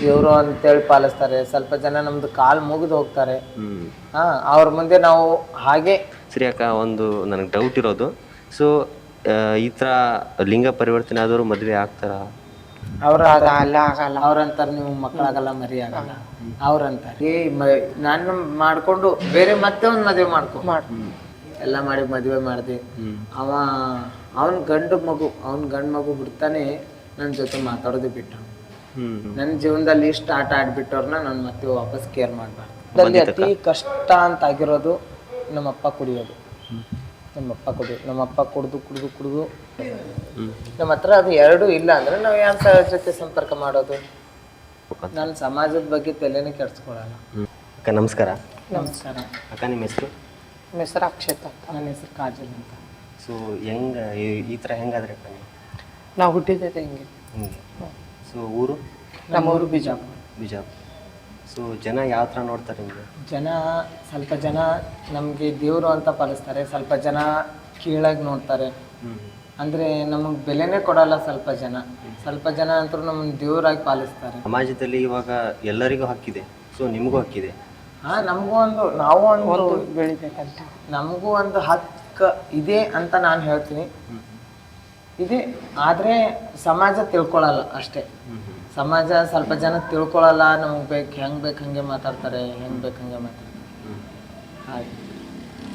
ದೇವ್ರು ಅಂತೇಳಿ ಪಾಲಿಸ್ತಾರೆ. ಸ್ವಲ್ಪ ಜನ ನಮ್ದು ಕಾಲ್ ಮುಗಿದು ಹೋಗ್ತಾರೆ. ಹಾ ಅವ್ರ ಮುಂದೆ ನಾವು ಹಾಗೆ ಸರಿ ಅಕ್ಕ ಒಂದು ನನಗೆ ಡೌಟ್ ಇರೋದು. ಸೊ ಈ ತರ ಲಿಂಗ ಪರಿವರ್ತನೆ ಆದವರು ಮದುವೆ ಆಗ್ತಾರ? ಅವ್ರ ಅಲ್ಲ ಆಗಲ್ಲ. ಅವ್ರಂತಾರ ನೀವು ಮಕ್ಕಳಾಗಲ್ಲ ಮರಿ ಆಗಲ್ಲ ಅವ್ರಂತಾರೆ. ಏ ಮ- ನಾನು ಮಾಡ್ಕೊಂಡು ಬೇರೆ ಮತ್ತೆ ಒಂದ್ ಮದ್ವೆ ಮಾಡ್ಕೊ. ಎಲ್ಲ ಮಾಡಿ ಮದ್ವೆ ಮಾಡಿದೆ. ಅವ ಅವನ್ ಗಂಡು ಮಗು ಅವನ್ ಗಂಡು ಮಗು ಬಿಡ್ತಾನೆ ನನ್ನ ಜೊತೆ ಮಾತಾಡೋದು ಬಿಟ್ಟ ನನ್ನ ಜೀವನದಲ್ಲಿ ಇಷ್ಟು ಆಟ ಆಡ್ಬಿಟ್ಟವ್ರನ್ನ ನಾನು ಮತ್ತೆ ವಾಪಸ್ ಕೇರ್ ಮಾಡಬಾರ್ದು. ಅತಿ ಕಷ್ಟ ಅಂತ ಆಗಿರೋದು ನಮ್ಮಪ್ಪ ಕುಡಿಯೋದು. ನಮ್ಮಪ್ಪ ಕುಡಿ ನಮ್ಮಪ್ಪ ಕುಡಿದು ಕುಡಿದು ಕುಡಿದು. ನಮ್ಮ ಹತ್ರ ಅದು ಎರಡೂ ಇಲ್ಲ ಅಂದ್ರೆ ನಾವು ಯಾರ ಜೊತೆ ಸಂಪರ್ಕ ಮಾಡೋದು? ನಾನು ಸಮಾಜದ ಬಗ್ಗೆ ತಲೆನೇ ಕೆಡ್ಸ್ಕೊಳಲ್ಲ. ಅಕ್ಕ ನಮಸ್ಕಾರ. ನಮಸ್ಕಾರ. ಅಕ್ಕ ನಿಮ್ಮ ಹೆಸರು? ಹೆಸರು ಅಕ್ಷತ ಅಂತ. ನನ್ನ ಹೆಸರು ಕಾಜಲ್ ಅಂತ. ಸೊ ಹೆಂಗ ಈ- ಥರ ಹೆಂಗಾದ್ರೆ ಅಕ್ಕ ನೀವು? ನಾವು ಹುಟ್ಟಿದ್ದೆ ಹಿಂಗೆ. ಹಿಂಗೆ. ಸೊ ಊರು? ನಮ್ಮೂರು ಬಿಜಾಪುರ. ಬಿಜಾಪುರ. ಸೊ ಜನ ಯಾವ ಥರ ನೋಡ್ತಾರೆ ನಿಮಗೆ? ಜನ ಸ್ವಲ್ಪ ಜನ ನಮಗೆ ದೇವರು ಅಂತ ಪಾಲಿಸ್ತಾರೆ ಸ್ವಲ್ಪ ಜನ ಕೀಳಾಗಿ ನೋಡ್ತಾರೆ. ಅಂದರೆ ನಮಗೆ ಬೆಲೆನೇ ಕೊಡಲ್ಲ ಸ್ವಲ್ಪ ಜನ. ಸ್ವಲ್ಪ ಜನ ಅಂತೂ ನಮ್ಮನ್ನು ದೇವರಾಗಿ ಪಾಲಿಸ್ತಾರೆ. ಸಮಾಜದಲ್ಲಿ ಇವಾಗ ಎಲ್ಲರಿಗೂ ಹಕ್ಕಿದೆ. ಸೊ ನಿಮಗೂ ಹಕ್ಕಿದೆ. ಹಾಂ ನಮಗೂ ಒಂದು ನಾವು ಒಂದು ಬೆಳಿಬೇಕಂತ. ನಮಗೂ ಒಂದು ಹಕ್ಕು ಇದೆ ಅಂತ ನಾನು ಹೇಳ್ತೀನಿ. ಇದೆ. ಆದರೆ ಸಮಾಜ ತಿಳ್ಕೊಳಲ್ಲ ಅಷ್ಟೇ. ಸಮಾಜ ಸ್ವಲ್ಪ ಜನ ತಿಳ್ಕೊಳಲ್ಲ ನಮಗೆ ಬೇಕು ಹೆಂಗೆ ಬೇಕು ಹಂಗೆ ಮಾತಾಡ್ತಾರೆ ಹೆಂಗೆ ಬೇಕು ಹಂಗೆ ಮಾತಾಡ್ತಾರೆ. ಹಾಗೆ.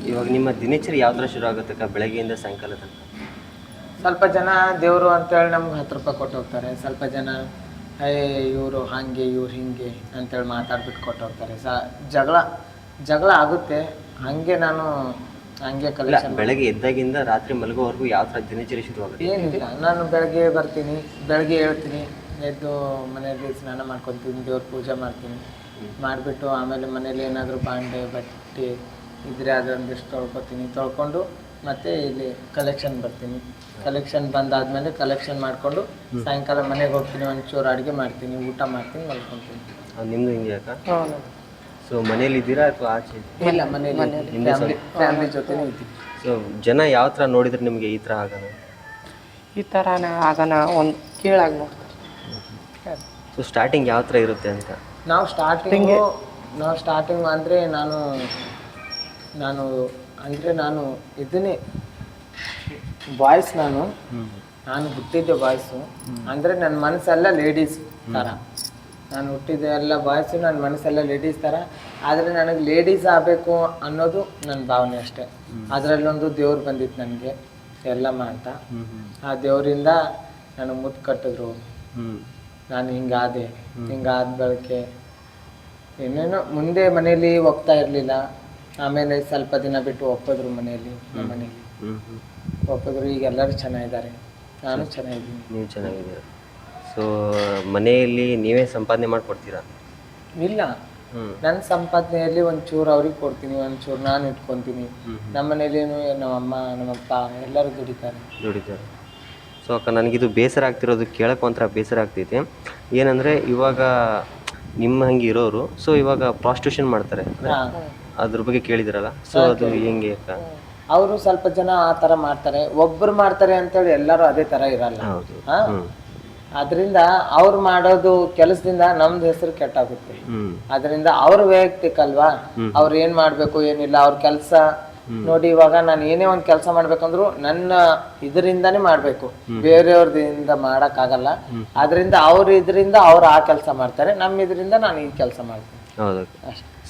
ಇವಾಗ ನಿಮ್ಮ ದಿನಚರಿ ಯಾವ ಥರ ಶುರು ಆಗುತ್ತೆ ಬೆಳಗ್ಗೆಯಿಂದ ಸಾಯಂಕಾಲ ತನಕ? ಸ್ವಲ್ಪ ಜನ ದೇವರು ಅಂತೇಳಿ ನಮ್ಗೆ ಹತ್ತು ರೂಪಾಯಿ ಕೊಟ್ಟು ಹೋಗ್ತಾರೆ. ಸ್ವಲ್ಪ ಜನ ಏ ಇವರು ಹಾಗೆ ಇವ್ರು ಹಿಂಗೆ ಅಂತೇಳಿ ಮಾತಾಡ್ಬಿಟ್ಟು ಕೊಟ್ಟು ಹೋಗ್ತಾರೆ. ಸ ಜಗಳ ಜಗಳ ಆಗುತ್ತೆ. ಹಾಗೆ ನಾನು ಹಂಗೆ ಕಲೆಕ್ಷನ್ ಬೆಳಗ್ಗೆ ಎದ್ದಾಗಿಂದ ರಾತ್ರಿ ಮಲಗೋವರೆಗೂ ಯಾವ ಥರ ದಿನಚರಿ ಶುರುವಾಗುತ್ತೆ? ಏನಿಲ್ಲ ನಾನು ಬೆಳಗ್ಗೆ ಬರ್ತೀನಿ ಬೆಳಗ್ಗೆ ಹೇಳ್ತೀನಿ ಎದ್ದು ಮನೆಯಲ್ಲಿ ಸ್ನಾನ ಮಾಡ್ಕೊತೀನಿ ದೇವ್ರ ಪೂಜೆ ಮಾಡ್ತೀನಿ. ಮಾಡಿಬಿಟ್ಟು ಆಮೇಲೆ ಮನೇಲಿ ಏನಾದರೂ ಬಾಂಡೆ ಬಟ್ಟೆ ಇದ್ರೆ ಅದೊಂದಿಷ್ಟು ತೊಳ್ಕೊತೀನಿ. ತೊಳ್ಕೊಂಡು ಮತ್ತೆ ಇಲ್ಲಿ ಕಲೆಕ್ಷನ್ ಬರ್ತೀನಿ. ಕಲೆಕ್ಷನ್ ಬಂದಾದ್ಮೇಲೆ ಕಲೆಕ್ಷನ್ ಮಾಡಿಕೊಂಡು ಸಾಯಂಕಾಲ ಮನೆಗೆ ಹೋಗ್ತೀನಿ ಒಂಚೂರು ಅಡುಗೆ ಮಾಡ್ತೀನಿ ಊಟ ಮಾಡ್ತೀನಿ ಮಲ್ಕೊತೀನಿ. ಅದು ನಿಮ್ದು ಹಿಂಗೆ ಅಕ್ಕ ಸೊ ಮನೇಲಿ ಇದ್ದೀರಾ ಅಥವಾ ಆಚೆ? ಇಲ್ಲ ಮನೇಲಿ ಫ್ಯಾಮಿಲಿ ಫ್ಯಾಮಿಲಿ ಜೊತೆನೇ ಇದ್ದೀನಿ ಸೊ ಜನ ಯಾವ ಥರ ನೋಡಿದ್ರೆ ನಿಮಗೆ ಈ ಥರ ಆಗೋಣ ಈ ಥರ ಆಗೋಣ ಒಂದು ಕೀಳಾಗಿ ನೋಡ್ತಾರೆ ಸೊ ಸ್ಟಾರ್ಟಿಂಗ್ ಯಾವ ಥರ ಇರುತ್ತೆ ಅಂತ? ನಾವು ಸ್ಟಾರ್ಟಿಂಗ್ ನಾವು ಸ್ಟಾರ್ಟಿಂಗ್ ಅಂದರೆ ನಾನು ನಾನು ಅಂದರೆ ನಾನು ಇದನ್ನೇ ಬಾಯ್ಸ್ ನಾನು. ನಾನು ಹುಟ್ಟಿದ್ದೆ ಬಾಯ್ಸು ಅಂದರೆ ನನ್ನ ಮನಸ್ಸೆಲ್ಲ ಲೇಡೀಸ್ ಥರ ನಾನು ಹುಟ್ಟಿದ ಎಲ್ಲ ಬಾಯ್ಸು ನನ್ನ ಮನಸ್ಸೆಲ್ಲ ಲೇಡೀಸ್ ಥರ ಆದರೆ ನನಗೆ ಲೇಡೀಸ್ ಆಗಬೇಕು ಅನ್ನೋದು ನನ್ನ ಭಾವನೆ ಅಷ್ಟೇ. ಅದರಲ್ಲೊಂದು ದೇವ್ರು ಬಂದಿತ್ತು ನನಗೆ ಎಲ್ಲ ಅಂತ ಆ ದೇವರಿಂದ ನನಗೆ ಮುತ್ತು ಕಟ್ಟಿದ್ರು. ನಾನು ಹಿಂಗಾದೆ ಹಿಂಗಾದ ಬಳಕೆ ಇನ್ನೇನು ಮುಂದೆ ಮನೇಲಿ ಹೋಗ್ತಾ ಇರಲಿಲ್ಲ. ಆಮೇಲೆ ಸ್ವಲ್ಪ ದಿನ ಬಿಟ್ಟು ಒಪ್ಪಿದ್ರು ಮನೆಯಲ್ಲಿ ನಮ್ಮ ಮನೇಲಿ ಒಪ್ಪಿದ್ರು ಈಗ ಎಲ್ಲರೂ ಚೆನ್ನಾಗಿದ್ದಾರೆ. ನಾನು ಚೆನ್ನಾಗಿದ್ದೀನಿ. ನೀವು ಚೆನ್ನಾಗಿದ್ದೀರ. ಸೊ ಮನೆಯಲ್ಲಿ ನೀವೇ ಸಂಪಾದನೆ ಮಾಡಿಕೊಡ್ತೀರಾ? ಇಲ್ಲ. ನನ್ನ ಸಂಪಾದನೆಯಲ್ಲಿ ಒಂಚೂರು ಅವ್ರಿಗೆ ಕೊಡ್ತೀನಿ ಒಂಚೂರು ನಾನು ಇಟ್ಕೊತೀನಿ. ನಮ್ಮ ಅಮ್ಮ ನಮ್ಮಮ್ಮ ನಮ್ಮಪ್ಪ ಎಲ್ಲರೂ ದುಡಿತಾರೆ. ದುಡಿತಾರೆ. ಸೊ ಅಕ್ಕ ನನಗಿದು ಬೇಸರ ಆಗ್ತಿರೋದು ಕೇಳಕ್ಕೆ ಒಂಥರ ಬೇಸರ ಆಗ್ತೈತೆ. ಏನಂದರೆ ಇವಾಗ ನಿಮ್ಮ ಹಂಗೆ ಇರೋರು ಸೊ ಇವಾಗ ಪ್ರಾಸ್ಟ್ಯೂಷನ್ ಮಾಡ್ತಾರೆ. ಅದ್ರ ಬಗ್ಗೆ ಕೇಳಿದಿರಲ್ಲ? ಸೊ ಅದು ಹೆಂಗೆ ಅಕ್ಕ? ಅವರು ಸ್ವಲ್ಪ ಜನ ಆ ಥರ ಮಾಡ್ತಾರೆ. ಒಬ್ಬರು ಮಾಡ್ತಾರೆ ಅಂತೇಳಿ ಎಲ್ಲರೂ ಅದೇ ಥರ ಇರಲ್ಲ. ಹೌದು. ಅದರಿಂದ ಅವ್ರು ಮಾಡೋದು ಕೆಲಸದಿಂದ ನಮ್ದು ಹೆಸರು ಕೆಟ್ಟಾಗುತ್ತೆ. ಅದರಿಂದ ಅವ್ರ ವೈಯಕ್ತಿಕ ಅಲ್ವಾ? ಅವ್ರು ಏನ್ ಮಾಡ್ಬೇಕು ಏನಿಲ್ಲ ಅವ್ರ ಕೆಲಸ ನೋಡಿ ಇವಾಗ ನಾನು ಏನೇ ಒಂದ್ ಕೆಲಸ ಮಾಡ್ಬೇಕಂದ್ರು ನನ್ನ ಇದರಿಂದಾನೇ ಮಾಡ್ಬೇಕು. ಬೇರೆಯವ್ರದಿಂದ ಮಾಡಕ್ ಆಗಲ್ಲ ಅದರಿಂದ ಅವ್ರ ಇದರಿಂದ ಅವ್ರು ಆ ಕೆಲಸ ಮಾಡ್ತಾರೆ ನಮ್ಮ ಇದರಿಂದ ನಾನು ಈ ಕೆಲಸ ಮಾಡ್ತೀನಿ.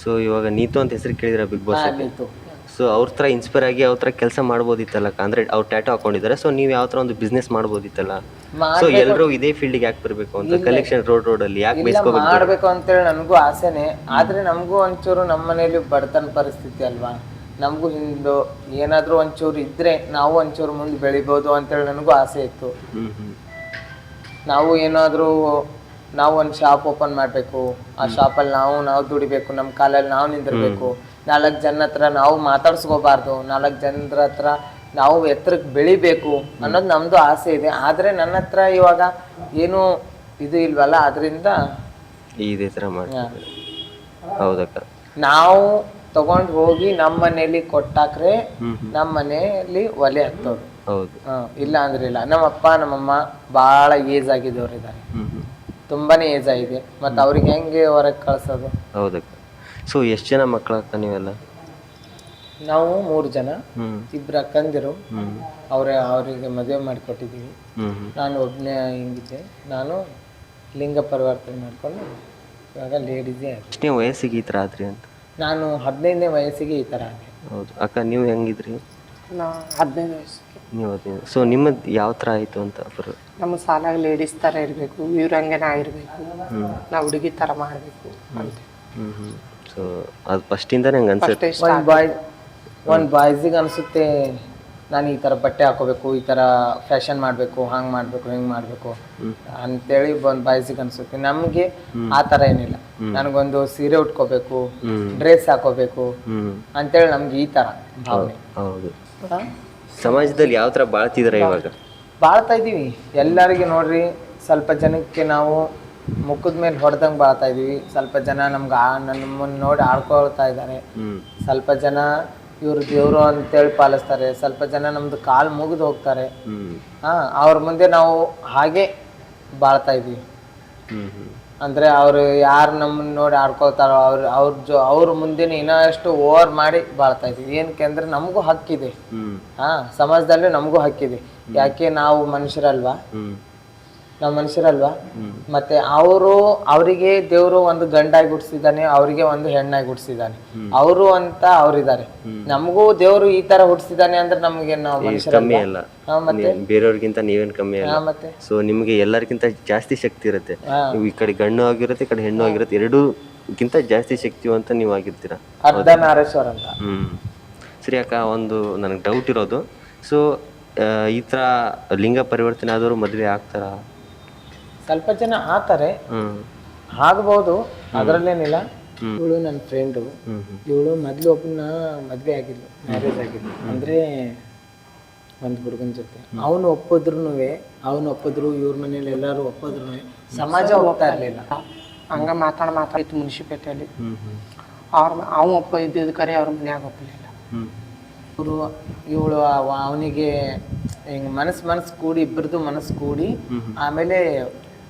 ಸೊ ಇವಾಗ ನೀತು ಅಂತ ಹೆಸರು ಕೇಳಿದ್ರೆ ಬಿಗ್ ಬಾಸ್ ಆಯ್ತು ಸೊ ಅವ್ರ ಥರ ಇನ್ಸ್ಪೈರ್ ಆಗಿ ಅವ್ರ ಥರ ಕೆಲಸ ಮಾಡ್ಬೋದಿತ್ತಲ್ಲ ಅಂದ್ರೆ ಅವ್ರು ಟ್ಯಾಟೋ ಹಾಕೊಂಡಿದ್ದಾರೆ ಸೊ ನೀವು ಯಾವ ಥರ ಒಂದು ಬಿಸ್ನೆಸ್ ಮಾಡ್ಬೋದಿತ್ತಲ್ಲ? ಸೊ ಎಲ್ಲರೂ ಇದೇ ಫೀಲ್ಡಿಗೆ ಯಾಕೆ ಬರಬೇಕು ಅಂತ ಕಲೆಕ್ಷನ್ ರೋಡ್ ರೋಡಲ್ಲಿ ಯಾಕೆ ಇಲ್ಲ ಬೈಸ್ಕೋಬೇಕು ಮಾಡ್ಬೇಕು ಅಂತೇಳಿ ನನಗೂ ಆಸೆನೆ. ಆದ್ರೆ ನಮಗೂ ಒಂಚೂರು ನಮ್ಮ ಮನೇಲಿ ಬಡತನ ಪರಿಸ್ಥಿತಿ ಅಲ್ವಾ? ನಮಗೂ ಹಿಂದು ಏನಾದ್ರೂ ಒಂಚೂರು ಇದ್ರೆ ನಾವು ಒಂಚೂರು ಮುಂದೆ ಬೆಳಿಬೋದು ಅಂತೇಳಿ ನನಗೂ ಆಸೆ ಇತ್ತು. ನಾವು ಏನಾದರೂ ನಾವು ಒಂದು ಶಾಪ್ ಓಪನ್ ಮಾಡಬೇಕು. ಆ ಶಾಪಲ್ಲಿ ನಾವು ನಾವು ದುಡಿಬೇಕು ನಮ್ಮ ಕಾಲಲ್ಲಿ ನಾವು ನಿಂದಿರ್ಬೇಕು. ನಾಲ್ಕು ಜನ ಹತ್ರ ನಾವು ಮಾತಾಡ್ಸ್ಕೋಬಾರ್ದು ನಾಲ್ಕು ಜನರ ಹತ್ರ ನಾವು ಎತ್ತರಕ್ಕೆ ಬೆಳಿಬೇಕು ಅನ್ನೋದು ನಮ್ಮದು ಆಸೆ ಇದೆ. ಆದರೆ ನನ್ನ ಹತ್ರ ಇವಾಗ ಏನು ಇದು ಇಲ್ವಲ್ಲ ಅದರಿಂದ ಇದೇ ಥರ ಮಾಡಿ ಹೌದಕ್ಕ. ನಾವು ತಗೊಂಡ್ ಹೋಗಿ ನಮ್ಮ ಮನೇಲಿ ಕೊಟ್ಟಾಕ್ರೆ ನಮ್ಮ ಮನೆಯಲ್ಲಿ ಒಲೆ ಹತ್ತೋದು. ಹೌದು. ಇಲ್ಲ ಅಂದ್ರೆ ಇಲ್ಲ. ನಮ್ಮಪ್ಪ ನಮ್ಮಮ್ಮ ಬಹಳ ಏಜ್ ಆಗಿದ್ದವ್ರು ಇದ್ದಾರೆ ತುಂಬಾನೇ ಏಜ್ ಆಗಿದೆ. ಮತ್ತೆ ಅವ್ರಿಗೆ ಹೆಂಗೆ ಹೊರಗೆ ಕಳ್ಸೋದು? ಹೌದಕ್ಕ. ಸೊ ಎಷ್ಟು ಜನ ಮಕ್ಕಳಕ್ಕ ನೀವೆಲ್ಲ? ನಾವು ಮೂರು ಜನ. ಹ್ಞೂ ಇಬ್ರು ಅಕ್ಕಂದಿರು. ಅವರೇ ಅವ್ರೆ ಅವರಿಗೆ ಮದುವೆ ಮಾಡಿಕೊಟ್ಟಿದ್ದೀವಿ. ನಾನು ಒಬ್ಬನೇ ಹಿಂಗಿದ್ದೆ. ನಾನು ಲಿಂಗ ಪರಿವರ್ತನೆ ಮಾಡಿಕೊಂಡು ಇವಾಗ ಲೇಡೀಸೇ ಆಗಿದೆ ಎಷ್ಟನೇ ವಯಸ್ಸಿಗೆ ಈ ಥರ ಆದ್ರಿ ಅಂತ? ನಾನು ಹದಿನೈದನೇ ವಯಸ್ಸಿಗೆ ಈ ಥರ ಆದೆ ಹೌದು. ಅಕ್ಕ ನೀವು ಹೆಂಗಿದ್ರಿ? ನಾ ಹದಿನೈದು ವಯಸ್ಸಿಗೆ. ನೀವು ಅದೇ ಸೊ ನಿಮ್ಮದು ಯಾವ ಥರ ಆಯಿತು ಅಂತ ಅವರು ನಮ್ಮ ಸಾಲಾಗ ಲೇಡೀಸ್ ಥರ ಇರಬೇಕು. ಇವ್ರಂಗೆ ನಾ ಇರಬೇಕು ನಾವು ಹುಡುಗಿ ಥರ ಮಾಡಬೇಕು ಅಂತ. ಹ್ಞೂ ಹ್ಞೂ ಸೊ ಅದು ಫಸ್ಟಿಂದನೇ ಹಂಗೆ ಅನ್ಸುತ್ತೆ. ಒಂದು ಬಾಯ್ ಒಂದು ಬಾಯ್ಸಿಗೆ ಅನಿಸುತ್ತೆ ನಾನು ಈ ಥರ ಬಟ್ಟೆ ಹಾಕೋಬೇಕು ಈ ಥರ ಫ್ಯಾಷನ್ ಮಾಡಬೇಕು ಹಂಗೆ ಮಾಡಬೇಕು ಹಿಂಗೆ ಮಾಡಬೇಕು. ಅಂತೇಳಿ ಒಂದು ಬಾಯ್ಸಿಗೆ ಅನಿಸುತ್ತೆ. ನಮಗೆ ಆ ಥರ ಏನಿಲ್ಲ. ನನಗೊಂದು ಸೀರೆ ಉಟ್ಕೋಬೇಕು ಡ್ರೆಸ್ ಹಾಕೋಬೇಕು ಅಂತೇಳಿ ನಮ್ಗೆ ಈ ಥರ ಭಾವನೆ. ಹೌದು ಸಮಾಜದಲ್ಲಿ ಯಾವ ಥರ ಬಾಳ್ತಿದಾರೆ ಇವಾಗ? ಬಾಳ್ತಾ ಇದ್ದೀವಿ. ಎಲ್ಲರಿಗೆ ನೋಡ್ರಿ ಸ್ವಲ್ಪ ಜನಕ್ಕೆ ನಾವು ಮುಖದ ಮೇಲೆ ಹೊಡೆದಂಗೆ ಬಾಳ್ತಾ ಇದ್ದೀವಿ. ಸ್ವಲ್ಪ ಜನ ನಮ್ಗೆ ನಮ್ಮನ್ನ ನೋಡಿ ಆಡ್ಕೊಳ್ತಾ ಇದ್ದಾರೆ. ಸ್ವಲ್ಪ ಜನ ಇವರು ದೇವರು ಅಂತೇಳಿ ಪಾಲಿಸ್ತಾರೆ. ಸ್ವಲ್ಪ ಜನ ನಮ್ದು ಕಾಲ್ ಮುಗಿದು ಹೋಗ್ತಾರೆ. ಹಾ ಅವ್ರ ಮುಂದೆ ನಾವು ಹಾಗೆ ಬಾಳ್ತಾ ಇದೀವಿ ಅಂದ್ರೆ ಅವ್ರು ಯಾರು ನಮ್ಮನ್ನ ನೋಡಿ ಆಡ್ಕೊಳ್ತಾರೋ ಅವ್ರ ಅವ್ರ ಜೊ ಅವ್ರ ಮುಂದೆ ಇನ್ನಷ್ಟು ಓವರ್ ಮಾಡಿ ಬಾಳ್ತಾ ಇದ್ವಿ ಏನಕ್ಕೆ ಅಂದ್ರೆ ನಮಗೂ ಹಕ್ಕಿದೆ. ಹಾ ಸಮಾಜದಲ್ಲಿ ನಮಗೂ ಹಕ್ಕಿದೆ. ಯಾಕೆ ನಾವು ಮನುಷ್ಯರಲ್ವಾ? ನಾವು ಮನುಷ್ಯರಲ್ವಾ? ಮತ್ತೆ ಅವರು ಅವರಿಗೆ ದೇವರು ಒಂದು ಗಂಡಾಗಿ ಹುಟ್ಟಿಸಿದಾನೆ ಅವರಿಗೆ ಒಂದು ಹೆಣ್ಣಾಗಿ ಹುಟ್ಟಿಸಿದಾನೆ ಅವರು ಅಂತ ಅವರಿದ್ದಾರೆ. ನಮಗೂ ದೇವರು ಈ ತರ ಹುಟ್ಟಿಸಿದಾನೆ ಅಂದ್ರೆ ನಮಗೆ ನಾವು ಕಮ್ಮಿ ಮನುಷ್ಯರಲ್ವಾ? ಅಲ್ಲ. ಹಾ, ಮತ್ತೆ? ನೀವು ಬೇರೆಯವ್ರಿಗಿಂತ ನೀವೇನ್ ಕಮ್ಮಿ ಅಲ್ಲ. ಹಾ, ಮತ್ತೆ? ಸೊ ನಿಮ್ಗೆ ಎಲ್ಲರಿಗಿಂತ ಜಾಸ್ತಿ ಶಕ್ತಿ ಇರುತ್ತೆ. ನೀವು ಈ ಕಡೆ ಗಂಡು ಆಗಿರುತ್ತೆ ಈ ಕಡೆ ಹೆಣ್ಣು ಆಗಿರುತ್ತೆ ಎರಡೂಗಿಂತ ಜಾಸ್ತಿ ಶಕ್ತಿವಂತ ನೀವು ಆಗಿರ್ತೀರ? ಅರ್ಧನಾರೇಶ್ವರ ಅಂತ. ಹ್ಮ್. ಸರಿ ಅಕ್ಕ ಒಂದು ನನಗೆ ಡೌಟ್ ಇರೋದು. ಸೊ ಈ ತರ ಲಿಂಗ ಪರಿವರ್ತನೆ ಆದವರು ಮದುವೆ ಆಗ್ತಾರಾ? ಸ್ವಲ್ಪ ಜನ ಆತಾರೆ. ಹ್ಮ್. ಅದರಲ್ಲೇನಿಲ್ಲ. ಇವಳು ನನ್ನ ಫ್ರೆಂಡು ಇವಳು ಮೊದ್ಲು ಒಬ್ಬನ ಮದ್ವೆ ಆಗಿದ್ಲು ಮ್ಯಾರೇಜ್ ಆಗಿದ್ಲು. ಅಂದ್ರೆ ಒಂದ್ ಹುಡುಗನ ಜೊತೆ. ಅವನು ಒಪ್ಪಿದ್ರು ಅವನು ಒಪ್ಪಿದ್ರು ಇವ್ರ ಮನೇಲಿ ಎಲ್ಲಾರು ಒಪ್ಪಿದ್ರು ಸಮಾಜ ಹೋಗ್ತಾ ಇರ್ಲಿಲ್ಲ. ಹಂಗ ಮಾತಾಡ ಮಾತಾಡಿತ್ತು ಹ್ಮ್ ಅವ್ರ ಅವ ಒಪ್ಪ ಇದ್ದಿದ್ದು ಕರೆ ಅವ್ರ ಮನ್ಯಾಗ ಒಪ್ಪಲಿಲ್ಲ ಇವರು ಇವಳು ಅವನಿಗೆ ಹಿಂಗ್ ಮನಸ್ ಮನಸ್ ಕೂಡಿ ಇಬ್ಬರದು ಮನಸ್ಸು ಕೂಡಿ ಆಮೇಲೆ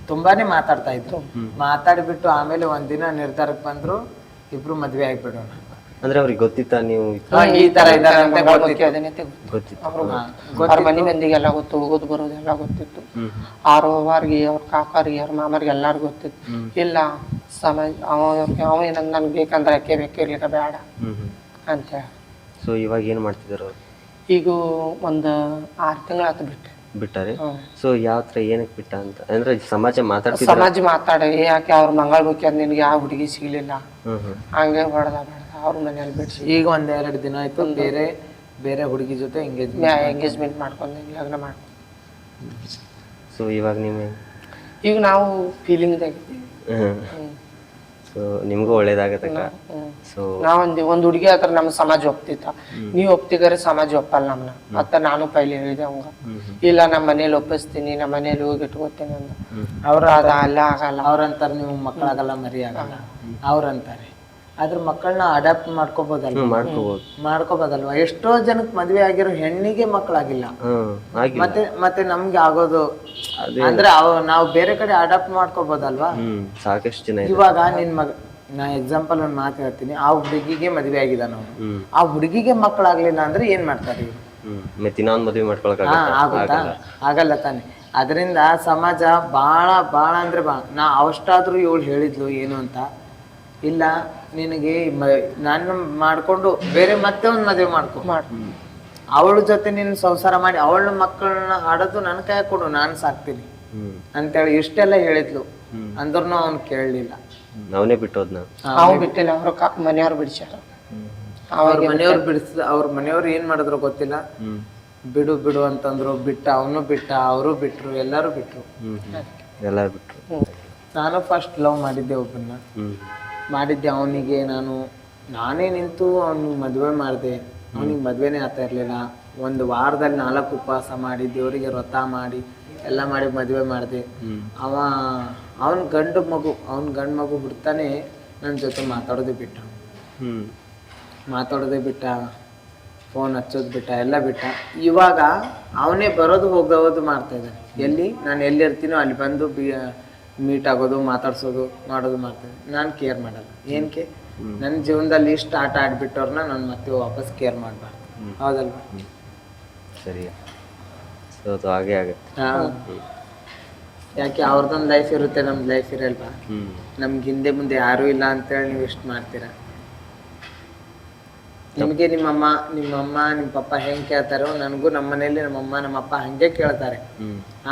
ತುಂಬಾನೇ ಮಾತಾಡ್ತಾ ಇದ್ರು. ಮಾತಾಡ್ಬಿಟ್ಟು ಆಮೇಲೆ ಒಂದಿನ ನಿರ್ಧಾರಕ್ಕೆ ಬಂದ್ರು ಇಬ್ರು ಮದ್ವೆ ಆಗ್ಬಿಡೋಣ ಅಂದ್ರೆ ಅವ್ರಿಗೆ ಗೊತ್ತಿತ್ತ ನೀವು ಈ ತರ ಇದಾರೆ ಅಂತ ಗೊತ್ತಿತ್ತು. ಅವ್ರು ಮನೆ ಮಂದಿಗೆಲ್ಲ ಗೊತ್ತು ಹೋಗೋದು ಬರೋದು ಎಲ್ಲ ಗೊತ್ತಿತ್ತು. ಅವ್ರ ಅವ್ವಾರಿಗೆ ಅವ್ರ ಕಾಕಾರಿಗೆ ಅವ್ರ ಮಾಮರಿಗೆ ಎಲ್ಲಾರ್ಗು ಗೊತ್ತಿತ್ತು. ಇಲ್ಲ ಸಮಾಜ ಅವ ಅವ ಏನಂದ್ ನನ್ಗೆ ಬೇಕಂದ್ರೆ ಅಕ್ಕೆ ಬೇಕಿರ್ಲಿಕ್ಕೆ ಬೇಡ ಅಂತ ಸೊ ಇವಾಗ ಏನ್ ಮಾಡ್ತಿದ್ರು ಈಗ ಒಂದು ಆರು ತಿಂಗಳಾತು ಬಿಟ್ಟೆ ಬಿಟ್ಟಾರೆ. ಸೊ ಯಾವ ತರ ಏನಕ್ಕೆ ಬಿಟ್ಟ ಅಂತ? ಅಂದ್ರೆ ಸಮಾಜ ಮಾತಾಡ್ತಿದ್ರು ಸಮಾಜ ಮಾತಾಡ ಯಾಕೆ ಅವ್ರ ಮಂಗಳ ಬೇಕಿ ಅದ್ ನಿನ್ಗೆ ಯಾವ ಹುಡುಗಿ ಸಿಗ್ಲಿಲ್ಲ? ಹ್ಮ್ ಹ್ಮ್. ಹಂಗೆ ಬಡದ ಬೇಡ ಅವ್ರ ಮನೇಲಿ ಬಿಡ್ಸಿ. ಈಗ ಒಂದ್ ಎರಡು ದಿನ ಆಯ್ತು ಬೇರೆ ಬೇರೆ ಹುಡುಗಿ ಜೊತೆ ಎಂಗೇಜ್ಮೆಂಟ್ ಎಂಗೇಜ್ಮೆಂಟ್ ಮಾಡ್ಕೊಂಡು. ಲಗ್ನ ಮಾಡ್ಕೊಂಡು ಸೊ ಇವಾಗ ನೀವು ಈಗ ನಾವು ಫೀಲಿಂಗ್ದಾಗ ಹ್ಮ್. ಸೊ ನಿಮಗೂ ಒಳ್ಳೇದಾಗತ್ತಕ್ಕ. ಸೊ ನಾವೊಂದು ಒಂದು ಹುಡುಗಿ ಹತ್ರ ನಮ್ಮ ಸಮಾಜ ಒಪ್ತಿತ್ತ. ನೀವ್ ಒಪ್ತಿಗಾರೆ ಸಮಾಜ ಒಪ್ಪಲ್ಲ ನಮ್ನ. ಮತ್ತ ನಾನು ಪೈಲಿ ಹೇಳಿದೆ ಅವಂಗ. ಇಲ್ಲ ನಮ್ಮ ಮನೇಲಿ ಒಪ್ಪಿಸ್ತೀನಿ ನಮ್ಮ ಮನೇಲಿ ಹೋಗಿ ಇಟ್ಕೋತೀನಿ ಅಂತ ಅವ್ರ ಅದ ಅಲ್ಲ ಆಗಲ್ಲ. ಅವ್ರಂತಾರೆ ನೀವು ಮಕ್ಕಳಾಗಲ್ಲ ಮರಿ ಆಗಲ್ಲ ಅವ್ರಂತಾರೆ. ಅದ್ರ ಮಕ್ಕಳನ್ನ ಅಡಾಪ್ಟ್ ಮಾಡ್ಕೋಬಹುದಲ್ವ ಮಾಡ್ಕೋಬೋದು. ಮಾಡ್ಕೋಬೋದಲ್ವಾ? ಎಷ್ಟೋ ಜನಕ್ಕೆ ಮದ್ವೆ ಆಗಿರೋ ಹೆಣ್ಣಿಗೆ ಮಕ್ಕಳಾಗಿಲ್ಲ ಮತ್ತೆ ಮತ್ತೆ ನಮ್ಗೆ ಆಗೋದು ಅಂದ್ರೆ ಅವ್ ನಾವು ಬೇರೆ ಕಡೆ ಅಡಾಪ್ಟ್ ಮಾಡ್ಕೋಬಹುದಲ್ವಾ ಹ್ಮ್ ಸಾಕಷ್ಟು ಜನ ಇದೆ ಇವಾಗ ನಿನ್ ಮಗ ನಾ ಎಕ್ಸಾಂಪಲ್ ಒಂದು ಮಾತು ಹೇಳ್ತೀನಿ. ಆ ಹುಡುಗಿಗೆ ಮದ್ವೆ ಆಗಿದಾನ ನಾವು ಹ್ಮ್. ಆ ಹುಡುಗಿಗೆ ಮಕ್ಕಳಾಗ್ಲಿಲ್ಲ ಅಂದ್ರೆ ಏನ್ ಮಾಡ್ತಾರೆ ಇವ್ರು? ಹ್ಮ್ ಮತ್ತೆ ಇನ್ನೊಂದು ಮದುವೆ ಹಾ ಮಾಡ್ಕೊಳಕ್ಕಾಗತ್ತ ಆಗುತ್ತಾ? ಆಗಲ್ಲ. ತಾನೆ. ಅದರಿಂದ ಸಮಾಜ ಬಹಳ ಬಹಳ ಅಂದ್ರೆ ಬಾಳ ನಾ ಅವಷ್ಟಾದ್ರೂ ಇವಳು ಹೇಳಿದ್ಲು ಏನು ಅಂತ? ಇಲ್ಲ ನಿನಗೆ ನಾನು ಮಾಡ್ಕೊಂಡು ಬೇರೆ ಮತ್ತೆ ಒಂದು ಮದುವೆ ಮಾಡ್ಕೊ. ಅವಳ ಜೊತೆ ನೀನು ಸಂಸಾರ ಮಾಡಿ ಅವಳ ಮಕ್ಕಳನ್ನ ಆಡೋದು ನನ್ನ ಕೈ ಕೊಡು ನಾನು ಸಾಕ್ತೀನಿ. ಅಂತೇಳಿ ಇಷ್ಟೆಲ್ಲ ಹೇಳಿದ್ಲು. ಅಂದ್ರೂ ಅವ್ನು ಕೇಳಲಿಲ್ಲ. ಅವನೇ ಬಿಟ್ಟೋದ್ನ? ಅವ್ನು ಬಿಟ್ಟಿಲ್ಲ ಅವ್ರ ಮನೆಯವ್ರು ಬಿಡಿಸ್ಯಾರ. ಅವ್ರ ಮನೆಯವ್ರು ಬಿಡಿಸ್ ಅವ್ರ ಮನೆಯವ್ರು ಏನ್ ಮಾಡಿದ್ರು ಗೊತ್ತಿಲ್ಲ. ಬಿಡು ಬಿಡು ಅಂತಂದ್ರು ಬಿಟ್ಟ ಅವನು ಬಿಟ್ಟ ಅವರು ಬಿಟ್ರು ಎಲ್ಲರೂ ಬಿಟ್ರು. ಎಲ್ಲರೂ ಬಿಟ್ರು. ನಾನು ಫಸ್ಟ್ ಲವ್ ಮಾಡಿದ್ದೆ ಒಬ್ಬನ್ನ. ಮಾಡಿದ್ದೆ ಅವನಿಗೆ ನಾನು. ನಾನೇ ನಿಂತು ಅವ್ನಿಗೆ ಮದುವೆ ಮಾಡಿದೆ. ಅವನಿಗೆ ಮದುವೆನೇ ಆಗ್ತಾ ಇರಲಿಲ್ಲ. ಒಂದು ವಾರದಲ್ಲಿ ನಾಲ್ಕು ಉಪವಾಸ ಮಾಡಿ ದೇವರಿಗೆ ವ್ರತ ಮಾಡಿ ಎಲ್ಲ ಮಾಡಿ ಮದುವೆ ಮಾಡಿದೆ. ಅವ ಅವನ ಗಂಡು ಮಗು ಅವನ ಗಂಡು ಮಗು ಹುಡ್ತಾನೆ ನನ್ನ ಜೊತೆ ಮಾತಾಡೋದೇ ಬಿಟ್ಟ. ಮಾತಾಡೋದೇ ಬಿಟ್ಟ. ಫೋನ್ ಹಚ್ಚೋದು ಬಿಟ್ಟ ಎಲ್ಲ ಬಿಟ್ಟ. ಇವಾಗ ಅವನೇ ಬರೋದು ಹೋಗೋದು ಮಾಡ್ತಾ ಇದ್ದಾನೆ. ಎಲ್ಲಿ? ನಾನು ಎಲ್ಲಿರ್ತೀನೋ ಅಲ್ಲಿ ಬಂದು ಬಿ ಮೀಟ್ ಆಗೋದು ಮಾತಾಡ್ಸೋದು ಮಾಡೋದು ಮಾಡ್ತೀನಿ ನಾನು ಕೇರ್ ಮಾಡಲ್ಲ. ಏನಕ್ಕೆ ನನ್ನ ಜೀವನದಲ್ಲಿ ಇಷ್ಟು ಆಟ ಆಡ್ಬಿಟ್ಟವ್ರನ್ನ ನಾನು ಮತ್ತೆ ವಾಪಸ್ ಕೇರ್ ಮಾಡಬಾರ್ದು. ಹೌದಲ್ವಾ? ಸರಿ ಸೊ ಅದು ಹಾಗೆ ಆಗುತ್ತೆ. ಯಾಕೆ ಅವ್ರದ್ದೊಂದು ಲೈಫ್ ಇರುತ್ತೆ ನಮ್ದು ಲೈಫ್ ಇರಲ್ವಾ? ನಮ್ಗೆ ಹಿಂದೆ ಮುಂದೆ ಯಾರೂ ಇಲ್ಲ ಅಂತೇಳಿ ನೀವು ಇಷ್ಟು ಮಾಡ್ತೀರಾ? ನಿಮಗೆ ನಿಮ್ಮಮ್ಮ ನಿಮ್ಮಮ್ಮ ನಿಮ್ಮ ಪಪ್ಪ ಹೆಂಗೆ ಕೇಳ್ತಾರೋ ನನಗೂ ನಮ್ಮ ಮನೆಯಲ್ಲಿ ನಮ್ಮಮ್ಮ ನಮ್ಮಪ್ಪ ಹಂಗೆ ಕೇಳ್ತಾರೆ.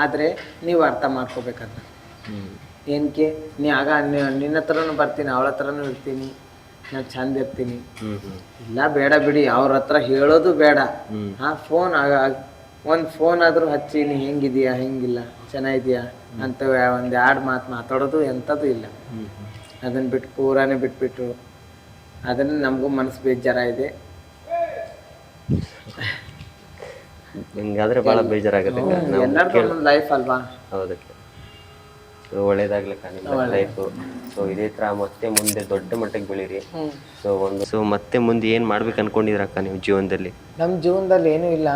ಆದರೆ ನೀವು ಅರ್ಥ ಮಾಡ್ಕೋಬೇಕಂತ ಏನಕ್ಕೆ ನೀ ಆಗ ನಿನ್ನ ಹತ್ರನೂ ಬರ್ತೀನಿ ಅವಳ ಹತ್ರನೂ ಇರ್ತೀನಿ. ನಾನು ಚಂದ ಇರ್ತೀನಿ. ಇಲ್ಲ ಬೇಡ ಬಿಡಿ ಅವ್ರ ಹತ್ರ ಹೇಳೋದು ಬೇಡ. ಹಾ ಫೋನ್ ಆಗ ಒಂದು ಫೋನ್ ಆದರೂ ಹಚ್ಚಿ ನೀ ಹೆಂಗಿದೀಯಾ? ಹೆಂಗಿಲ್ಲ? ಚೆನ್ನಾಗಿದೆಯಾ? ಅಂತ ಒಂದು ಎರಡು ಮಾತು ಮಾತಾಡೋದು ಎಂಥದ್ದು ಇಲ್ಲ. ಅದನ್ನು ಬಿಟ್ಟು ಪೂರಾನೇ ಬಿಟ್ಬಿಟ್ರು. ಅದನ್ನು ನಮಗೂ ಮನಸ್ಸು ಬೇಜಾರಾಗಿದೆ ಇದೆ. ಹಿಂಗಾದ್ರೆ ಬಹಳ ಬೇಜಾರಾಗುತ್ತೆ. ಒಂದೊಂದು ಲೈಫ್ ಅಲ್ವಾ? ಹೌದಕ್ಕೆ ಸೊ ಒಳ್ಳೇದಾಗ್ಲಿ. ಲೈಫು ಸೊ ಇದೇ ತರ ಮತ್ತೆ ಮುಂದೆ ದೊಡ್ಡ ಮಟ್ಟಕ್ಕೆ ಬೆಳೀರಿ. ಸೊ ಒಂದು ಸೊ ಮತ್ತೆ ಮುಂದೆ ಏನ್ ಮಾಡ್ಬೇಕು ಅನ್ಕೊಂಡಿದ್ರಕ್ಕ ನೀವು ಜೀವನದಲ್ಲಿ? ನಮ್ಮ ಜೀವನದಲ್ಲಿ ಏನು ಇಲ್ಲ.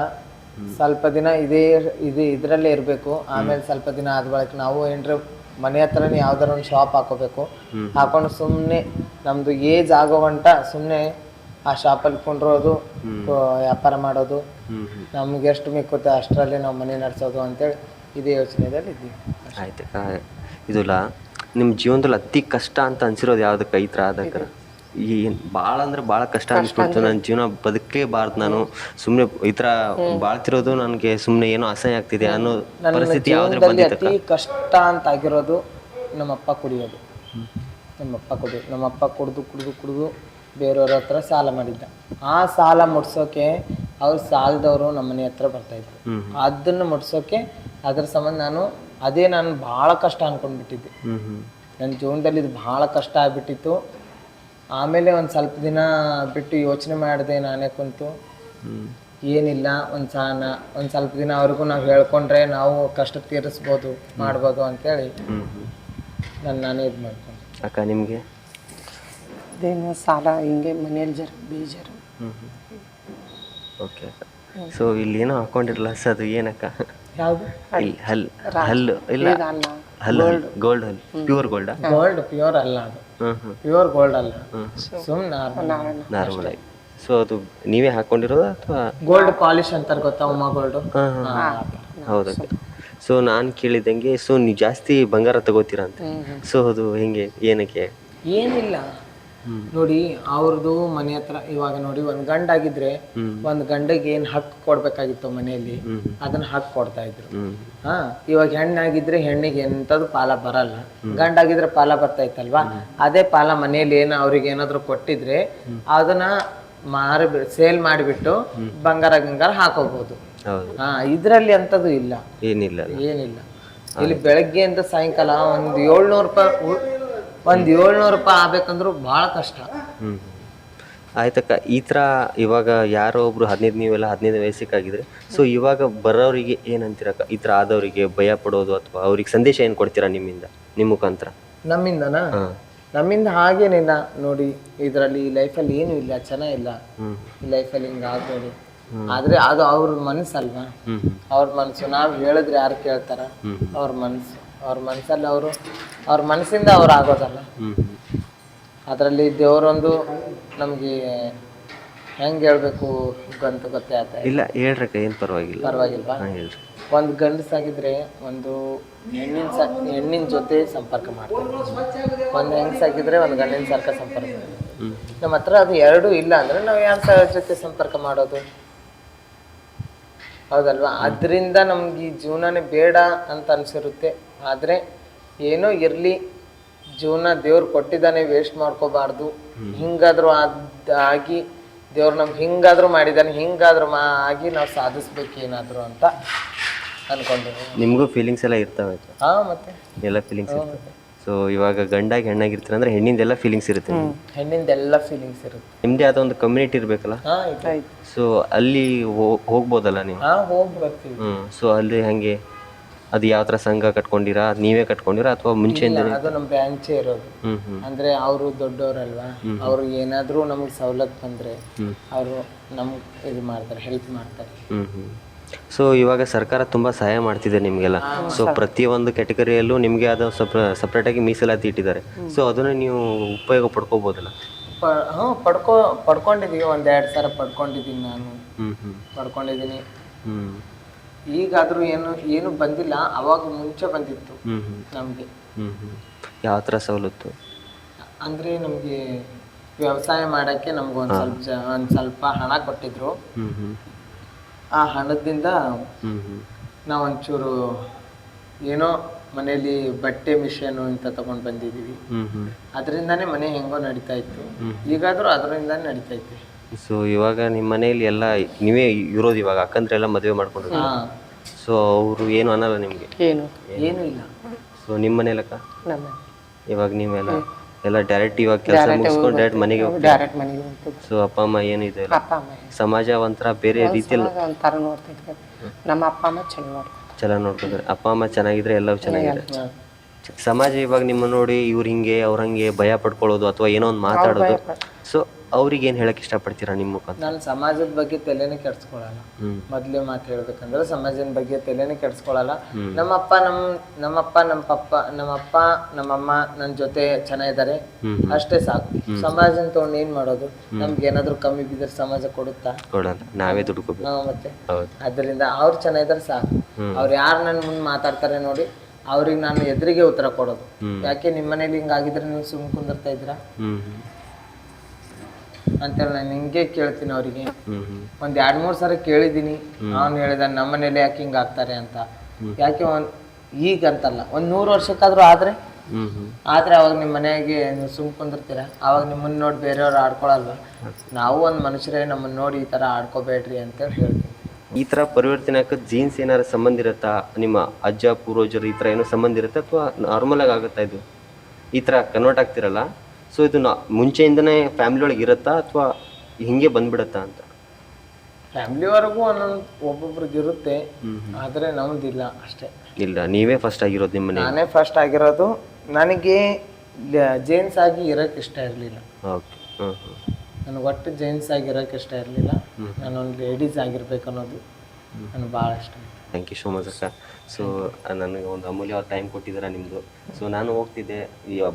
ಸ್ವಲ್ಪ ದಿನ ಇದೇ ಇದು ಇದರಲ್ಲೇ ಇರಬೇಕು. ಆಮೇಲೆ ಸ್ವಲ್ಪ ದಿನ ಆದ ಬಳಿಕ ನಾವು ಏನ್ರ ಮನೆ ಹತ್ರನೇ ಯಾವ್ದಾರ ಒಂದು ಶಾಪ್ ಹಾಕೋಬೇಕು. ಹಾಕೊಂಡು ಸುಮ್ಮನೆ ನಮ್ದು ಏಜ್ ಆಗೋವಂಟ ಸುಮ್ಮನೆ ಆ ಶಾಪಲ್ಲಿ ಕೊಂಡಿರೋದು ವ್ಯಾಪಾರ ಮಾಡೋದು. ನಮ್ಗೆ ಎಷ್ಟು ಮಿಕ್ಕುತ್ತೆ ಅಷ್ಟರಲ್ಲಿ ನಾವು ಮನೆ ನಡೆಸೋದು ಅಂತೇಳಿ ಇದೇ ಯೋಚನೆದಲ್ಲಿ ಇದ್ದೀವಿ ಆಯ್ತಕ್ಕ ಇದಿಲ್ಲ ನಿಮ್ಮ ಜೀವನದಲ್ಲಿ ಅತಿ ಕಷ್ಟ ಅಂತ ಅನ್ಸಿರೋದು ಯಾವ್ದಕ್ಕ ಈ ತರ ಆದಕ್ಕ ಈ ಭಾಳ ಅಂದ್ರೆ ಭಾಳ ಕಷ್ಟ ಅನ್ಸ್ಬಿಡ್ತು. ನನ್ನ ಜೀವನ ಬದುಕಲೇಬಾರ್ದು ನಾನು. ಸುಮ್ಮನೆ ಈ ಥರ ಬಾಳ್ತಿರೋದು ನನಗೆ ಸುಮ್ಮನೆ ಏನೋ ಅಸಹ್ಯ ಆಗ್ತಿದೆ ಅನ್ನೋ ಪರಿಸ್ಥಿತಿ ಯಾವ್ದ್ರ ಬಂದಿತ್ತು ಅತಿ ಕಷ್ಟ ಅಂತ ಆಗಿರೋದು ನಮ್ಮಪ್ಪ ಕುಡಿಯೋದು. ನಮ್ಮಪ್ಪ ಕುಡಿ ನಮ್ಮಪ್ಪ ಕುಡಿದು ಕುಡಿದು ಕುಡಿದು ಬೇರೆಯವ್ರ ಹತ್ರ ಸಾಲ ಮಾಡಿದ್ದ. ಆ ಸಾಲ ಮುಟ್ಸೋಕೆ ಅವ್ರ ಸಾಲದವರು ನಮ್ಮನೆ ಹತ್ರ ಬರ್ತಾಯಿದ್ರು ಹ್ಮ್. ಅದನ್ನು ಮುಟ್ಸೋಕೆ ಅದ್ರ ಸಂಬಂಧ ನಾನು ಅದೇ ನಾನು ಭಾಳ ಕಷ್ಟ ಅನ್ಕೊಂಡ್ಬಿಟ್ಟಿದ್ದೆ. ಹ್ಮ್ ಹ್ಮ್. ನನ್ನ ಜೀವನದಲ್ಲಿ ಇದು ಭಾಳ ಕಷ್ಟ ಆಗ್ಬಿಟ್ಟಿತ್ತು. ಆಮೇಲೆ ಒಂದು ಸ್ವಲ್ಪ ದಿನ ಬಿಟ್ಟು ಯೋಚನೆ ಮಾಡಿದೆ ನಾನೇ ಕುಂತು. ಹ್ಮ್. ಏನಿಲ್ಲ ಒಂದು ಸಾನ ಒಂದು ಸ್ವಲ್ಪ ದಿನ ಅವ್ರಿಗೂ ನಾವು ಹೇಳ್ಕೊಂಡ್ರೆ ನಾವು ಕಷ್ಟ ತೀರಿಸ್ಬೋದು ಮಾಡ್ಬೋದು ಅಂತೇಳಿ ನಾನು ನಾನೇ ಇದು ಮಾಡ್ಕೊಂಡು. ಅಕ್ಕ ನಿಮಗೆ? ಅದೇನು ಸಾಲ ಹಿಂಗೆ ಮನೇಲಿ ಜರ ಬೇಜಾರು. ಹ್ಮ್ ಹ್ಮ್. ಓಕೆ ಅಕ್ಕ. ಸೊ ಇಲ್ಲಿ ಏನೋ ಹಾಕೊಂಡಿರಲ್ಲ ಸರ್ ಅದು ಏನಕ್ಕ? ಯಾವುದು? ಇಲ್ಲಿ ಹಲ್. ಹಲ್ಲು ಇಲ್ಲ. ಹಲ್ ಹಲ್ಲು ಗೋಲ್ಡ್ ಹಲ್ಲು ಪ್ಯೂರ್ ಗೋಲ್ಡ್ ಗೋಲ್ಡ್ ಪ್ಯೂರ್ ಅಲ್ಲ ಅದು. ಹ್ಮ್ ಹ್ಮ್. ಪ್ಯೂರ್ ಗೋಲ್ಡ್ ಅಲ್ಲ. ಸುಮ್ ನಾರ್ಮಲ್. ನಾರ್ಮಲ್ ಆಗಿ. ಸೊ ಅದು ನೀವೇ ಹಾಕೊಂಡಿರೋದು ಅಥವಾ? ಗೋಲ್ಡ್ ಪಾಲಿಶ್ ಅಂತಾರೆ ಗೊತ್ತಾ ಉಮಾ ಗೋಲ್ಡ್ ಹೌದು ಹೌದಕ್ಕ ಸೊ ನಾನು ಕೇಳಿದಂಗೆ ಸೊ ನೀವು ಜಾಸ್ತಿ ಬಂಗಾರ ತಗೋತೀರಾ ಅಂತ. ಸೊ ಅದು ಹೆಂಗೆ ಏನಕ್ಕೆ? ಏನಿಲ್ಲ. ನೋಡಿ ಅವ್ರದ್ದು ಮನೆ ಹತ್ರ ಇವಾಗ ನೋಡಿ ಒಂದ್ ಗಂಡಾಗಿದ್ರೆ ಒಂದ್ ಗಂಡಗೆ ಏನ್ ಹಕ್ಕು ಕೊಡ್ಬೇಕಾಗಿತ್ತು ಮನೆಯಲ್ಲಿ? ಅದನ್ನ ಹಕ್ಕು ಕೊಡ್ತಾ ಇದ್ರು. ಹಾ ಇವಾಗ ಹೆಣ್ಣಾಗಿದ್ರೆ ಹೆಣ್ಣಿಗೆ ಎಂತದು ಪಾಲ ಬರಲ್ಲ. ಗಂಡಾಗಿದ್ರೆ ಪಾಲ ಬರ್ತಾ ಇತ್ತಲ್ವಾ? ಅದೇ ಪಾಲ ಮನೆಯಲ್ಲಿ ಏನು ಅವ್ರಿಗೆ ಏನಾದ್ರು ಕೊಟ್ಟಿದ್ರೆ ಅದನ್ನ ಮಾರಿ ಸೇಲ್ ಮಾಡಿಬಿಟ್ಟು ಬಂಗಾರ ಗಂಗಾರ ಹಾಕೋಬಹುದು ಹೌದು. ಹಾ ಇದ್ರಲ್ಲಿ ಅಂತದು ಇಲ್ಲ. ಏನಿಲ್ಲ. ಏನಿಲ್ಲ. ಇಲ್ಲಿ ಬೆಳಗ್ಗೆಯಿಂದ ಸಾಯಂಕಾಲ ಒಂದ್ ಏಳ್ನೂರು ರೂಪಾಯಿ ಒಂದ್ ಏಳ್ನೂರು ರೂಪಾಯಿ ಆಗ್ಬೇಕಂದ್ರು ಬಹಳ ಕಷ್ಟ. ಹ್ಮ್. ಆಯ್ತಕ್ಕ ಈ ಥರ ಇವಾಗ ಯಾರೋ ಒಬ್ರು ಹದಿನೈದು ನೀವೆಲ್ಲ ಹದಿನೈದು ವಯಸ್ಸಿಗಾಗಿದ್ರೆ ಸೊ ಇವಾಗ ಬರೋರಿಗೆ ಏನಂತೀರಕ್ಕ? ಈ ಥರ ಆದವರಿಗೆ ಭಯ ಪಡೋದು ಅಥವಾ ಅವ್ರಿಗೆ ಸಂದೇಶ ಏನು ಕೊಡ್ತೀರಾ ನಿಮ್ಮಿಂದ ನಿಮ್ಮ ಮುಖಾಂತರ? ನಮ್ಮಿಂದನಾ? ಹಾಂ. ನಮ್ಮಿಂದ ಹಾಗೇನಿಲ್ಲ ನೋಡಿ ಇದರಲ್ಲಿ ಈ ಲೈಫಲ್ಲಿ ಏನು ಇಲ್ಲ ಚೆನ್ನಾಗಿಲ್ಲ. ಈ ಲೈಫಲ್ಲಿ ಹಿಂಗೆ ಆಗ್ಬೋದು ಆದ್ರೆ ಅದು ಅವ್ರ ಮನಸ್ಸಲ್ವಾ? ಅವ್ರ ಮನಸ್ಸು. ನಾವು ಹೇಳಿದ್ರೆ ಯಾರು ಕೇಳ್ತಾರ. ಅವ್ರ ಮನಸ್ಸು. ಅವ್ರ ಮನಸ್ಸಲ್ಲಿ ಅವರು ಅವ್ರ ಮನಸ್ಸಿಂದ ಅವ್ರು ಆಗೋದಲ್ಲ. ಅದರಲ್ಲಿ ದೇವರೊಂದು ನಮಗೆ ಹೆಂಗೆ ಹೇಳಬೇಕು ಅಂತ ಗೊತ್ತೇ ಆತ ಇಲ್ಲ. ಹೇಳ್ರಕ ಏನು ಪರವಾಗಿಲ್ಲ. ಪರವಾಗಿಲ್ವಾ? ಒಂದು ಹೇಳ್ರಿ. ಒಂದು ಗಂಡಸಾಗಿದ್ರೆ ಒಂದು ಹೆಣ್ಣಿನ ಸ ಹೆಣ್ಣಿನ ಜೊತೆ ಸಂಪರ್ಕ ಮಾಡ್ತಾರೆ. ಒಂದು ಹೆಂಗಸಾಗಿದ್ರೆ ಒಂದು ಗಂಡಿನ ಸರ್ಕ ಸಂಪರ್ಕ ನಮ್ಮ ಹತ್ರ ಅದು ಎರಡೂ ಇಲ್ಲ ಅಂದ್ರೆ ನಾವು ಯಾರ ಜೊತೆ ಸಂಪರ್ಕ ಮಾಡೋದು? ಹೌದಲ್ವಾ? ಅದರಿಂದ ನಮ್ಗೆ ಈ ಜೀವನನೇ ಬೇಡ ಅಂತ ಅನ್ಸಿರುತ್ತೆ. ಆದರೆ ಏನೋ ಇರಲಿ ಜೀವನ ದೇವ್ರು ಕೊಟ್ಟಿದ್ದಾನೆ ವೇಸ್ಟ್ ಮಾಡ್ಕೋಬಾರ್ದು. ಹಿಂಗಾದ್ರೂ ಆದ್ ಆಗಿ ದೇವ್ರು ನಮ್ಗೆ ಹಿಂಗಾದ್ರೂ ಮಾಡಿದ್ದಾನೆ ಹಿಂಗಾದ್ರೂ ಮಾ ಆಗಿ ನಾವು ಸಾಧಿಸ್ಬೇಕು ಏನಾದರೂ ಅಂತ ಅನ್ಕೊಂಡಿದ್ದೀನಿ ನಿಮಗೂ ಫೀಲಿಂಗ್ಸ್ ಎಲ್ಲ ಇರ್ತಾವೆ ಹಾಂ ಮತ್ತೆ? ಎಲ್ಲ ಫೀಲಿಂಗ್ಸ್ ಇರ್ತವೆ. ಸೊ ಇವಾಗ ಗಂಡಾಗಿ ಹೆಣ್ಣಾಗಿರ್ತೀರ ಅಂದ್ರೆ ಹೆಣ್ಣಿಂದೆಲ್ಲ ಫೀಲಿಂಗ್ಸ್ ಇರುತ್ತೆ ಹೆಣ್ಣಿಂದೆಲ್ಲ ಫೀಲಿಂಗ್ಸ್ ಇರುತ್ತೆ. ನಿಮ್ಮದೇ ಆದ ಒಂದು ಕಮ್ಯುನಿಟಿ ಇರಬೇಕಲ್ಲ? ಹಾಂ ಆಯ್ತು. ಸೊ ಅಲ್ಲಿ ಹೋಗ್ಬೋದಲ್ಲ ನೀವು? ಹಾಂ ಹೋಗಿ ಬರ್ತೀವಿ ಹ್ಞೂ ಸೊ ಅಲ್ಲಿ ಹಾಗೆ ಅದು ಯಾವ ಥರ ಸಂಘ ಕಟ್ಕೊಂಡಿರಾ? ಅದ್ ನೀವೇ ಕಟ್ಕೊಂಡಿರಾ ಅಥವಾ ಮುಂಚೆಯಿಂದ ಅದು ನಮ್ಮ ಬ್ರಾಂಚೇ ಇರೋದು. ಹ್ಞೂ ಹ್ಞೂ ಅಂದ್ರೆ ಅವರು ದೊಡ್ಡವರಲ್ವಾ? ಅವರು ಏನಾದರೂ ನಮಗೆ ಸವಲತ್ತು ಬಂದ್ರೆ. ಅವರು ನಮ್ಗೆ ಇದು ಮಾಡ್ತಾರೆ ಹೆಲ್ಪ್ ಮಾಡ್ತಾರೆ. ಹ್ಞೂ ಹ್ಞೂ ಸೊ ಇವಾಗ ಸರ್ಕಾರ ತುಂಬ ಸಹಾಯ ಮಾಡ್ತಿದೆ ನಿಮಗೆಲ್ಲ. ಸೊ ಪ್ರತಿಯೊಂದು ಕ್ಯಾಟಗರಿಯಲ್ಲೂ ನಿಮಗೆ ಅದು ಸಪ್ರ ಸಪ್ರೇಟಾಗಿ ಮೀಸಲಾತಿ ಇಟ್ಟಿದ್ದಾರೆ. ಸೊ ಅದನ್ನು ನೀವು ಉಪಯೋಗ ಪಡ್ಕೋಬೋದಲ್ಲ? ಪ ಹ್ಞೂ ಪಡ್ಕೊ ಪಡ್ಕೊಂಡಿದ್ದೀವಿ ಒಂದೆರಡು ಸಾವಿರ ಪಡ್ಕೊಂಡಿದ್ದೀನಿ ನಾನು. ಹ್ಞೂ ಹ್ಞೂ ಪಡ್ಕೊಂಡಿದ್ದೀನಿ ಹ್ಞೂ ಈಗಾದರೂ ಏನು ಏನು ಬಂದಿಲ್ಲ ಅವಾಗ ಮುಂಚೆ ಬಂದಿತ್ತು ನಮಗೆ. ಯಾವ ಥರ ಸವಲತ್ತು? ಅಂದರೆ ನಮಗೆ ವ್ಯವಸಾಯ ಮಾಡೋಕ್ಕೆ ನಮ್ಗೆ ಒಂದು ಸ್ವಲ್ಪ ಜ ಒಂದು ಸ್ವಲ್ಪ ಹಣ ಕೊಟ್ಟಿದ್ರು. ಆ ಹಣದಿಂದ ನಾವು ಒಂಚೂರು ಏನೋ ಮನೇಲಿ ಬಟ್ಟೆ ಮಿಷನ್ ಅಂತ ತಗೊಂಡ್ ಬಂದಿದೀವಿ. ಅದರಿಂದಾನೇ ಮನೆ ಹೆಂಗೋ ನಡೀತಾ ಇತ್ತು. ಈಗಾದರೂ ಅದರಿಂದಾನೇ ನಡೀತಾ ಐತೆ ಸೊ ಇವಾಗ ನಿಮ್ಮ ಮನೆಯಲ್ಲಿ ಎಲ್ಲ ನೀವೇ ಇರೋದು ಇವಾಗ ಅಕ್ಕಂದ್ರೆಲ್ಲ ಮದುವೆ ಮಾಡ್ಕೊಂಡು ಸೊ ಅವರು ಏನು ಅನ್ನಲ್ಲ ನಿಮಗೆ? ಏನು? ಏನು? ಇಲ್ಲ. ಸೊ ನಿಮ್ಮ ಮನೆಯಲ್ಲಕ್ಕ ನಮ್ಮ ಇವಾಗ ನೀವೆಲ್ಲ ಎಲ್ಲ ಡೈರೆಕ್ಟ್ ಇವಾಗ ಕೆಲಸ ಮುಗಿಸ್ಕೊಂಡು ಡೈರೆಕ್ಟ್ ಮನೆಗೆ ಹೋಗ್ತೀವಿ ಡೈರೆಕ್ಟ್ ಮನೆಗೆ ಹೋಗ್ತಿದ್ವಿ ಸೊ ಅಪ್ಪ ಅಮ್ಮ ಏನಿದೆ ಅಪ್ಪ ಅಮ್ಮ ಸಮಾಜ ಒಂಥರ ಬೇರೆ ರೀತಿಯಲ್ಲಿ ಸಮಾಜ ಒಂಥರ ನೋಡ್ತಿದ್ವಿ. ನಮ್ಮ ಅಪ್ಪ ಅಮ್ಮ ಚಲೋ ನೋಡ್ತಾರೆ ಚೆನ್ನಾಗಿ ನೋಡ್ಕೊಂಡ್ರೆ ಅಪ್ಪ ಅಮ್ಮ ಚೆನ್ನಾಗಿದ್ರೆ ಎಲ್ಲವೂ ಚೆನ್ನಾಗಿದೆ. ಸಮಾಜ ಇವಾಗ ನಿಮ್ಮ ನೋಡಿ ಇವ್ರು ಹಿಂಗೆ ಅವ್ರ ಹಂಗೆ ಭಯ ಪಡ್ಕೊಳ್ಳೋದು ಅಥವಾ ಏನೋ ಒಂದು ಮಾತಾಡೋದು. ಸೊ ಅವ್ರಿಗೆ ಏನು ಹೇಳಕ್ ಇಷ್ಟಪಡ್ತೀರಾ ನಿಮ್ಮ ಮುಖಾಂತರ? ನಾನು ಸಮಾಜದ ಬಗ್ಗೆ ತಲೆನೇ ಕೆಡ್ಸ್ಕೊಳಲ್ಲ. ಮೊದ್ಲೇ ಮಾತು ಹೇಳ್ಬೇಕಂದ್ರೆ ಸಮಾಜದ ಬಗ್ಗೆ ತಲೆನೇ ಕೆಡ್ಸ್ಕೊಳಲ್ಲ. ನಮ್ಮಪ್ಪ ನಮ್ ನಮ್ಮಪ್ಪ ನಮ್ಮ ಪಪ್ಪ ನಮ್ಮಪ್ಪ ನಮ್ಮಮ್ಮ ನನ್ನ ಜೊತೆ ಚೆನ್ನಾಗಿದ್ದಾರೆ. ಅಷ್ಟೇ ಸಾಕು. ಸಮಾಜನ ತಗೊಂಡು ಏನ್ ಮಾಡೋದು? ನಮ್ಗೆ ಏನಾದ್ರು ಕಮ್ಮಿ ಬಿದ್ದರೆ ಸಮಾಜ ಕೊಡುತ್ತಾ? ಕೊಡಲ್ಲ. ನಾವೇ ದುಡ್ಕೋಬೇಕು. ನಾವು ಮತ್ತೆ. ಹೌದು. ಅದರಿಂದ ಅವ್ರು ಚೆನ್ನಾಗಿದ್ದಾರೆ ಸಾಕು. ಅವ್ರು ಯಾರು ನನ್ನ ಮುಂದೆ ಮಾತಾಡ್ತಾರೆ ನೋಡಿ ಅವ್ರಿಗೆ ನಾನು ಎದುರಿಗೆ ಉತ್ತರ ಕೊಡೋದು. ಯಾಕೆ ನಿಮ್ಮ ಮನೇಲಿ ಹಿಂಗಾಗಿದ್ರೆ ನೀವು ಸುಮ್ಮ ಕುಂದಿರ್ತಾ ಹ್ಮ್. ಅಂತೇಳಿ ನಾನು ಹಿಂಗೆ ಕೇಳ್ತೀನಿ ಅವರಿಗೆ. ಒಂದ್ ಎರಡ್ ಮೂರ್ ಸಲ ಕೇಳಿದೀನಿ. ಅವ್ನು ಹೇಳಿದ ನಮ್ಮ ಮನೇಲಿ ಯಾಕೆ ಹಿಂಗ ಆಗ್ತಾರೆ ಅಂತ. ಯಾಕೆ ಒಂದ್ ಈಗ ಅಂತಲ್ಲ ಒಂದ್ ನೂರ್ ವರ್ಷಕ್ಕಾದ್ರೂ ಆದ್ರೆ ಆದ್ರೆ ಅವಾಗ ನಿಮ್ ಮನೆಗೆ ನೀವು ಸುಮ್ ಕುಂದಿರ್ತೀರ? ಅವಾಗ ನಿಮ್ಮನ್ನ ನೋಡಿ ಬೇರೆಯವ್ರು ಆಡ್ಕೊಳಲ್ವಾ? ನಾವು ಒಂದ್ ಮನುಷ್ಯರೇ ನಮ್ಮನ್ನ ನೋಡಿ ಈ ತರ ಆಡ್ಕೋಬೇಡ್ರಿ ಅಂತ ಹೇಳ್ತೀನಿ. ಈ ತರ ಪರಿವರ್ತನೆ ಹಾಕೋದು ಜೀನ್ಸ್ ಏನಾರ ಸಂಬಂಧ ಇರುತ್ತಾ? ನಿಮ್ಮ ಅಜ್ಜ ಪೂರ್ವಜರು ಈ ತರ ಏನೋ ಸಂಬಂಧ ಇರುತ್ತೆ ಅಥವಾ ನಾರ್ಮಲ್ ಆಗಿ ಆಗುತ್ತಾ ಇದು? ಈ ತರ ಕನ್ವರ್ಟ್ ಆಗ್ತಿರಲ್ಲ? ಸೊ ಇದು ನಾ ಮುಂಚೆಯಿಂದನೇ ಫ್ಯಾಮಿಲಿ ಒಳಗೆ ಇರುತ್ತಾ ಅಥವಾ ಹಿಂಗೆ ಬಂದ್ಬಿಡುತ್ತಾ ಅಂತ? ಫ್ಯಾಮಿಲಿವರೆಗೂ ಒಂದೊಂದು ಒಬ್ಬೊಬ್ರಿಗೆ ಇರುತ್ತೆ. ಆದರೆ ನಮ್ದಿಲ್ಲ ಅಷ್ಟೇ. ಇಲ್ಲ ನೀವೇ ಫಸ್ಟ್ ಆಗಿರೋದು ನಿಮ್ಮ ಮನೆ ನಾನೇ ಫಸ್ಟ್ ಆಗಿರೋದು. ನನಗೆ ಜೇನ್ಸ್ ಆಗಿ ಇರೋಕ್ಕೆ ಇಷ್ಟ ಇರಲಿಲ್ಲ. ಓಕೆ ನನಗೆ ಒಟ್ಟು ಜೆಂಟ್ಸ್ ಆಗಿರೋಕೆ ಇಷ್ಟ ಇರಲಿಲ್ಲ. ನಾನೊಂದು ಲೇಡೀಸ್ ಆಗಿರ್ಬೇಕು ಅನ್ನೋದು. ನನಗೆ ಭಾಳ ಇಷ್ಟ ಥ್ಯಾಂಕ್ ಯು ಸೋ ಮಚ್ ಅಕ್ಕ. ಸೊ ನನಗೆ ಒಂದು ಅಮೂಲ್ಯವಾದ ಟೈಮ್ ಕೊಟ್ಟಿದ್ದೀರಾ ನಿಮ್ಮದು ಸೊ ನಾನು ಹೋಗ್ತಿದ್ದೆ.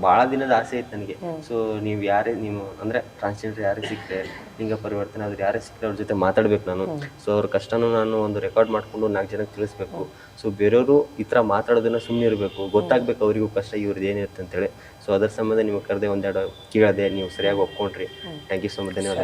ಭಾಳ ದಿನದ ಆಸೆ ಇತ್ತು ನನಗೆ. ಸೊ ನೀವು ಯಾರೇ ನೀವು ಅಂದರೆ ಟ್ರಾನ್ಸ್ಜೆಂಡರ್ ಯಾರಿಗೆ ಸಿಕ್ಕರೆ ಲಿಂಗ ಪರಿವರ್ತನೆ ಆದ್ರೆ ಯಾರೇ ಸಿಕ್ಕರೆ ಅವ್ರ ಜೊತೆ ಮಾತಾಡಬೇಕು ನಾನು. ಸೊ ಅವ್ರ ಕಷ್ಟನೂ ನಾನು ಒಂದು ರೆಕಾರ್ಡ್ ಮಾಡಿಕೊಂಡು ನಾಲ್ಕು ಜನಕ್ಕೆ ತಿಳಿಸ್ಬೇಕು. ಸೊ ಬೇರೆಯವರು ಈ ಥರ ಮಾತಾಡೋದನ್ನ ಸುಮ್ಮನೆ ಇರಬೇಕು. ಗೊತ್ತಾಗಬೇಕು ಅವರಿಗೂ ಕಷ್ಟ ಇವ್ರದ್ದು ಏನಿರುತ್ತೆ ಅಂತೇಳಿ. ಸೊ ಅದರ ಸಂಬಂಧ ನಿಮಗೆ ಕರೆದೆ ಒಂದೆರಡು ಕೇಳದೆ ನೀವು ಸರಿಯಾಗಿ ಒಪ್ಕೊಂಡ್ರಿ. ಥ್ಯಾಂಕ್ ಯು ಸೊ ಮಚ್ ಧನ್ಯವಾದ